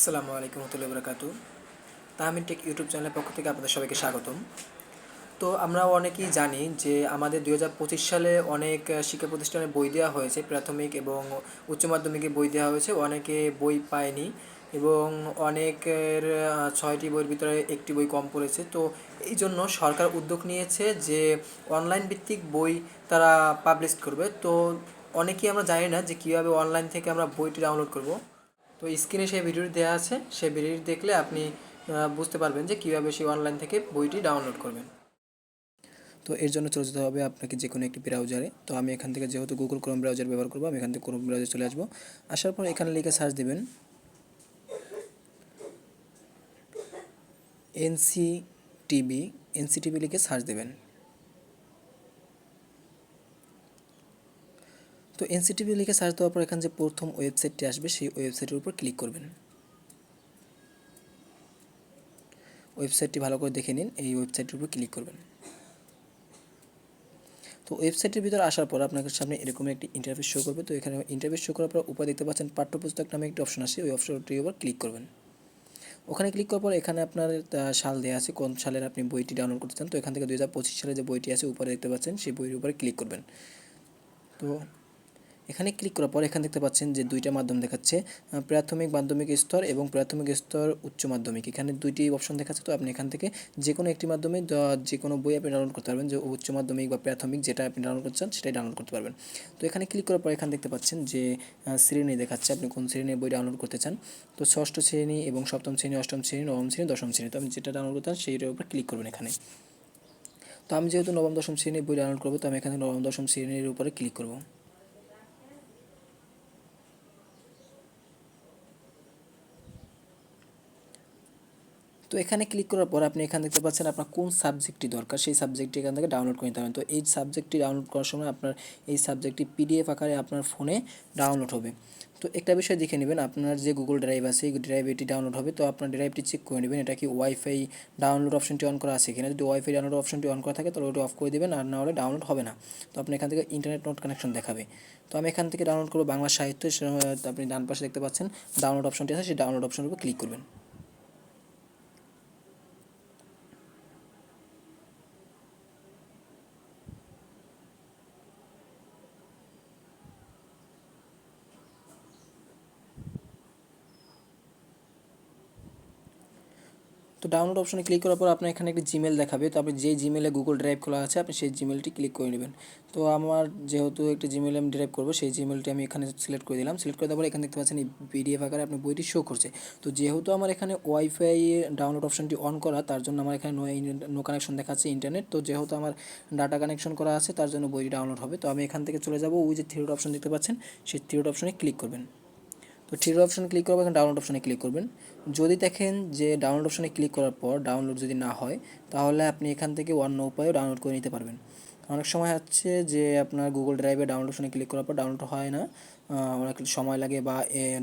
আসসালামু আলাইকুম রহমতুল্লাহ বরকাতু। তাহমিন টেক ইউটিউব চ্যানেলের পক্ষ থেকে আপনাদের সবাইকে স্বাগতম। তো আমরা অনেকেই জানি যে আমাদের দু হাজার পঁচিশ সালে অনেক শিক্ষা প্রতিষ্ঠানে বই দেওয়া হয়েছে, প্রাথমিক এবং উচ্চ মাধ্যমিকে বই দেওয়া হয়েছে। অনেকে বই পায়নি এবং অনেকের ছয়টি বইয়ের ভিতরে একটি বই কম পড়েছে। তো এই জন্য সরকার উদ্যোগ নিয়েছে যে অনলাইন ভিত্তিক বই তারা পাবলিশ করবে। তো অনেকেই আমরা জানি না যে কীভাবে অনলাইন থেকে আমরা বইটি ডাউনলোড করব। তো স্ক্রিনে সেই ভিডিওটি দেওয়া আছে, সেই ভিডিওটি দেখলে আপনি বুঝতে পারবেন যে কীভাবে সেই অনলাইন থেকে বইটি ডাউনলোড করবেন। তো এর জন্য চলে যেতে হবে আপনাকে যে কোনো একটি ব্রাউজারে তো আমি এখান থেকে যেহেতু গুগল ক্রোম ব্রাউজার ব্যবহার করব, আমি এখান থেকে ক্রোম ব্রাউজার চলে আসব। আসার পর এখানে লিখে সার্চ দেবেন। এনসি টিভি এনসি টিভি লিখে সার্চ দেবেন। তো এনসিটিভি লিখে সার্চ দেওয়ার পর এখানে যে প্রথম ওয়েবসাইটটি আসবে, সেই ওয়েবসাইটের উপর ক্লিক করবেন। ওয়েবসাইটটি ভালো করে দেখে নিন, এই ওয়েবসাইটের উপর ক্লিক করবেন। তো ওয়েবসাইটের ভিতরে আসার পর আপনাদের সামনে এরকম একটি ইন্টারফেস শো করবে। তো এখানে ইন্টারফেস শো করার পর উপরে দেখতে পাচ্ছেন পাঠ্যপুস্তক নামে একটি অপশন আছে ওই অপশনটির উপর ক্লিক করবেন। ওখানে ক্লিক করার পর এখানে আপনার সাল দেওয়া আছে, কোন সালের আপনি বইটি ডাউনলোড করতে চান। তো এখান থেকে দুই হাজার পঁচিশ সালে যে বইটি আছে, উপরে দেখতে পাচ্ছেন, সেই বইয়ের উপরে ক্লিক করবেন। তো এখানে ক্লিক করার পর এখানে দেখতে পাচ্ছেন যে দুইটা মাধ্যম দেখাচ্ছে প্রাথমিক মাধ্যমিক স্তর এবং প্রাথমিক স্তর উচ্চ মাধ্যমিক। এখানে দুইটি অপশন দেখাচ্ছে, তো আপনি এখান থেকে যে কোনো একটি মাধ্যমে যে কোনো বই আপনি ডাউনলোড করতে পারবেন, যে উচ্চ মাধ্যমিক বা প্রাথমিক যেটা আপনি ডাউনলোড করতে চান সেটাই ডাউনলোড করতে পারবেন। তো এখানে ক্লিক করার পর এখানে দেখতে পাচ্ছেন যে শ্রেণি দেখাচ্ছে, আপনি কোন শ্রেণির বই ডাউনলোড করতে চান। তো ষষ্ঠ শ্রেণি এবং সপ্তম শ্রেণি, অষ্টম শ্রেণি, নবম শ্রেণি, দশম শ্রেণি, তো আপনি যেটা ডাউনলোড করতে চান সেইটার উপর ক্লিক করবেন এখানে। তো আমি যেহেতু নবম, দশম শ্রেণির বই ডাউনলোড করব, তো আমি এখানে নবম, দশম শ্রেণির উপরে ক্লিক করব। তো এখানে ক্লিক করার পর আপনি এখানে দেখতে পাচ্ছেন আপনার কোন সাবজেক্টটি দরকার, সেই সাবজেক্টটি এখান থেকে ডাউনলোড করে নিতে হবে। তো এই সাবজেক্টটি ডাউনলোড করার সময় আপনার এই সাবজেক্টটি পিডিএফ আকারে আপনার ফোনে ডাউনলোড হবে। তো একটা বিষয় দেখে নেবেন, আপনার যে গুগল ড্রাইভ আছে, এই ড্রাইভ এটি ডাউনলোড হবে। তো আপনার ড্রাইভটি চেক করে নেবেন, এটা কি ওয়াইফাই ডাউনলোড অপশনটি অন করা আছে কিনা। যদি ওয়াইফাই ডাউনলোড অপশনটি অন করা থাকে, তাহলে ওটা অফ করে দেবেন, আর না হলে ডাউনলোড হবে না। তো আপনি এখান থেকে ইন্টারনেট নোট কানেকশন দেখাবে। তো আমি এখান থেকে ডাউনলোড করব বাংলা সাহিত্য আপনি ডান পাশে দেখতে পাচ্ছেন ডাউনলোড অপশনটি আছে, সেই ডাউনলোড অপশনের উপর ক্লিক করবেন। তো ডাউনলোড অপশনে ক্লিক করার পর আপনার এখানে একটি জিমেল দেখাবে। তো আপনি যে জিমেলে গুগল ড্রাইভ খোলা আছে, আপনি সেই জিমেলটি ক্লিক করে নেবেন। তো আমার যেহেতু একটি জিমেল আমি ড্রাইভ করব, সেই জিমেলটি আমি এখানে সিলেক্ট করে দিলাম। সিলেক্ট করে দেওয়ার পর এখানে দেখতে পাচ্ছেন এই পিডিএফ আকারে আপনি বইটি শো করছে। তো যেহেতু আমার এখানে ওয়াইফাই ডাউনলোড অপশনটি অন করা, তার জন্য আমার এখানে নো নো কানেকশন দেখাচ্ছে ইন্টারনেট তো যেহেতু আমার ডাটা কানেকশন করা আছে, তার জন্য বইটি ডাউনলোড হবে। তো আমি এখান থেকে চলে যাব, ওই যে থ্রি অপশন দেখতে পাচ্ছেন, সেই থ্রি অপশনে ক্লিক করবেন। তো থ্রি অপশনে ক্লিক করবেন এখানে ডাউনলোড অপশনে ক্লিক করবেন। যদি দেখেন যে ডাউনলোড অপশনে ক্লিক করার পর ডাউনলোড যদি না হয়, তাহলে আপনি এখান থেকে অন্য উপায়েও ডাউনলোড করে নিতে পারবেন। অনেক সময় হচ্ছে যে আপনার গুগল ড্রাইভে ডাউনলোড অপশনে ক্লিক করার পর ডাউনলোড হয় না অনেক সময় লাগে বা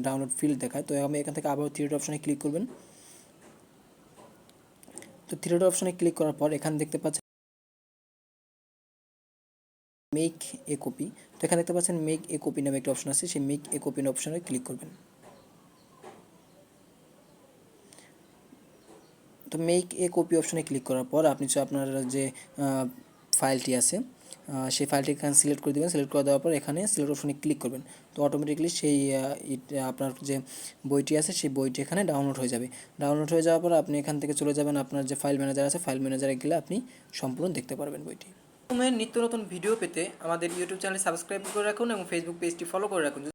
ডাউনলোড ফিল্ড দেখায়। তো আমি এখান থেকে আবার থ্রি অপশনে ক্লিক করবেন। তো থ্রি অপশনে ক্লিক করার পর এখানে দেখতে পাচ্ছেন মেক এ কপি তো এখানে দেখতে পাচ্ছেন মেক এ কপি নামে একটা অপশন আছে, সেই মেক এ কপি অপশনে ক্লিক করবেন। তো মেক এ কপি অপশনে ক্লিক করার পর আপনি আপনার যে ফাইলটি আছে সেই ফাইলটি এখানে সিলেক্ট করে দেবেন সিলেক্ট করে দেওয়ার পর এখানে সিলেক্ট অপশনে ক্লিক করবেন। তো অটোমেটিকলি সেই আপনার যে বইটি আছে, সেই বইটি এখানে ডাউনলোড হয়ে যাবে। ডাউনলোড হয়ে যাওয়ার পর আপনি এখান থেকে চলে যাবেন, আপনার যে ফাইল ম্যানেজার আছে ফাইল ম্যানেজারে গেলে আপনি সম্পূর্ণ দেখতে পারবেন বইটি। নিত্য নতুন ভিডিও পেতে আমাদের ইউটিউব চ্যানেল সাবস্ক্রাইব করে রাখুন এবং ফেসবুক পেজটি ফলো করে রাখুন।